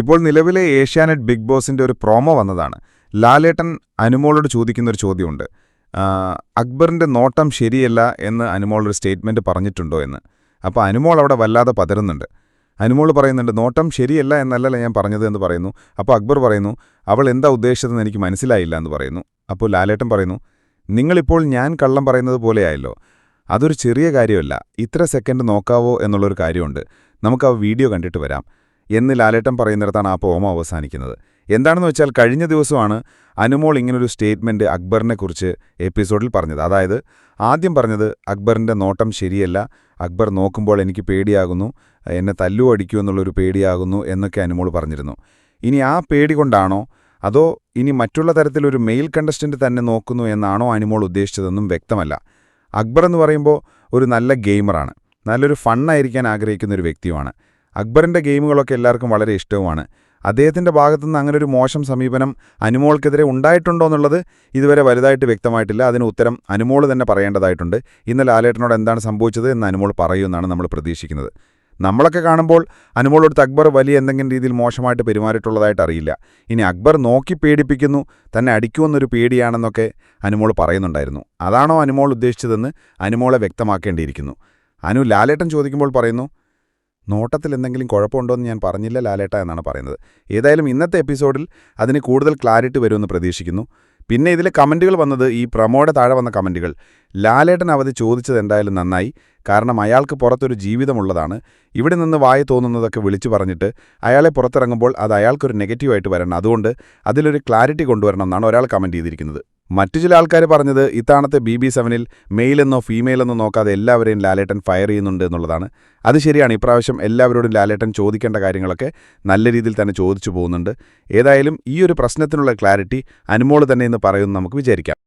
ഇപ്പോൾ നിലവിലെ ഏഷ്യാനെറ്റ് ബിഗ് ബോസിന്റെ ഒരു പ്രോമോ വന്നതാണ്. ലാലേട്ടൻ അനുമോളോട് ചോദിക്കുന്ന ഒരു ചോദ്യമുണ്ട് അക്ബറിന്റെ നോട്ടം ശരിയല്ല എന്ന് അനുമോൾ ഒരു സ്റ്റേറ്റ്മെന്റ് പറഞ്ഞിട്ടുണ്ടോ എന്ന്. അപ്പോൾ അനുമോൾ അവിടെ വല്ലാതെ പതരുന്നുണ്ട് അനുമോൾ പറയുന്നുണ്ട് നോട്ടം ശരിയല്ല എന്നല്ലല്ല ഞാൻ പറഞ്ഞത് എന്ന് പറയുന്നു. അപ്പോൾ അക്ബർ പറയുന്നു അവൾ എന്താ ഉദ്ദേശിച്ചതെന്ന് എനിക്ക് മനസ്സിലായില്ല എന്ന് പറയുന്നു. അപ്പോൾ ലാലേട്ടൻ പറയുന്നു നിങ്ങളിപ്പോൾ ഞാൻ കള്ളം പറയുന്നത് പോലെയായല്ലോ. അതൊരു ചെറിയ കാര്യമല്ല. ഇത്ര സെക്കൻഡ് നോക്കാവോ എന്നുള്ളൊരു കാര്യമുണ്ട്. നമുക്ക് ആ വീഡിയോ കണ്ടിട്ട് വരാം. എന്ന് ലാലേട്ടൻ പറയുന്നിടത്താണ് ആ പോമ അവസാനിക്കുന്നത്. എന്താണെന്ന് വെച്ചാൽ കഴിഞ്ഞ ദിവസമാണ് അനുമോൾ ഇങ്ങനൊരു സ്റ്റേറ്റ്മെന്റ് അക്ബറിനെക്കുറിച്ച് എപ്പിസോഡിൽ പറഞ്ഞത്. അതായത് ആദ്യം പറഞ്ഞത് അക്ബറിന്റെ നോട്ടം ശരിയല്ല. അക്ബർ നോക്കുമ്പോൾ എനിക്ക് പേടിയാകുന്നു. എന്നെ തല്ലു അടിക്കൂ എന്നുള്ളൊരു പേടിയാകുന്നു എന്നൊക്കെ അനുമോൾ പറഞ്ഞിരുന്നു. ഇനി ആ പേടി കൊണ്ടാണോ? അതോ ഇനി മറ്റുള്ള തരത്തിലൊരു മെയിൽ കണ്ടസ്റ്റന്റ് തന്നെ നോക്കുന്നു എന്നാണോ അനുമോൾ ഉദ്ദേശിച്ചതെന്നും വ്യക്തമല്ല. അക്ബർ എന്ന് പറയുമ്പോൾ ഒരു നല്ല ഗെയിമറാണ്. നല്ലൊരു ഫണ്ണായിരിക്കാൻ ആഗ്രഹിക്കുന്ന ഒരു വ്യക്തിയുമാണ്. അക്ബറിന്റെ ഗെയിമുകളൊക്കെ എല്ലാവർക്കും വളരെ ഇഷ്ടവുമാണ്. അദ്ദേഹത്തിന്റെ ഭാഗത്തുനിന്ന് അങ്ങനെ ഒരു മോശം സമീപനം അനുമോൾക്കെതിരെ ഉണ്ടായിട്ടുണ്ടോ എന്നുള്ളത് ഇതുവരെ വലുതായിട്ട് വ്യക്തമായിട്ടില്ല. അതിന് ഉത്തരം അനുമോൾ തന്നെ പറയേണ്ടതായിട്ടുണ്ട്. ഇന്ന് ലാലേട്ടനോട് എന്താണ് സംഭവിച്ചത് എന്ന് അനുമോൾ പറയുമെന്നാണ് നമ്മൾ പ്രതീക്ഷിക്കുന്നത്. നമ്മളൊക്കെ കാണുമ്പോൾ അനുമോളോടുത്ത് അക്ബർ വലിയ എന്തെങ്കിലും രീതിയിൽ മോശമായിട്ട് പെരുമാറിയിട്ടുള്ളതായിട്ട് അറിയില്ല. ഇനി അക്ബർ നോക്കി പേടിപ്പിക്കുന്നു തന്നെ അടിക്കുമെന്നൊരു പേടിയാണെന്നൊക്കെ അനുമോൾ പറയുന്നുണ്ടായിരുന്നു. അതാണോ അനുമോൾ ഉദ്ദേശിച്ചതെന്ന് അനുമോളെ വ്യക്തമാക്കേണ്ടിയിരിക്കുന്നു. അനു ലാലേട്ടൻ ചോദിക്കുമ്പോൾ പറയുന്നു നോട്ടത്തിൽ എന്തെങ്കിലും കുഴപ്പമുണ്ടോ എന്ന് ഞാൻ പറഞ്ഞില്ല ലാലേട്ട എന്നാണ് പറയുന്നത്. ഏതായാലും ഇന്നത്തെ എപ്പിസോഡിൽ അതിന് കൂടുതൽ ക്ലാരിറ്റി വരുമെന്ന് പ്രതീക്ഷിക്കുന്നു. പിന്നെ ഇതിലെ കമന്റുകൾ വന്നത് ഈ പ്രമോയുടെ താഴെ വന്ന കമന്റുകൾ ലാലേട്ടൻ അവധി ചോദിച്ചത് എന്തായാലും നന്നായി. കാരണം അയാൾക്ക് പുറത്തൊരു ജീവിതമുള്ളതാണ്. ഇവിടെ നിന്ന് വായ തോന്നുന്നതൊക്കെ വിളിച്ചു പറഞ്ഞിട്ട് അയാളെ പുറത്തിറങ്ങുമ്പോൾ അത് അയാൾക്കൊരു നെഗറ്റീവായിട്ട് വരണം. അതുകൊണ്ട് അതിലൊരു ക്ലാരിറ്റി കൊണ്ടുവരണം എന്നാണ് ഒരാൾ കമന്റ് ചെയ്തിരിക്കുന്നത്. മറ്റു ചില ആൾക്കാർ പറഞ്ഞത് ഇത്തവണത്തെ ബി ബി സെവനിൽ മെയിലെന്നോ ഫീമെയിലെന്നോ നോക്കാതെ എല്ലാവരെയും ലാലേട്ടൻ ഫയർ ചെയ്യുന്നുണ്ട് എന്നുള്ളതാണ്. അത് ശരിയാണ്. ഇപ്രാവശ്യം എല്ലാവരോടും ലാലേട്ടൻ ചോദിക്കേണ്ട കാര്യങ്ങളൊക്കെ നല്ല രീതിയിൽ തന്നെ ചോദിച്ചു പോകുന്നുണ്ട്. ഏതായാലും ഈ ഒരു പ്രശ്നത്തിനുള്ള ക്ലാരിറ്റി അനുമോൾ തന്നെ എന്ന് പറയുമെന്ന് നമുക്ക് വിചാരിക്കാം.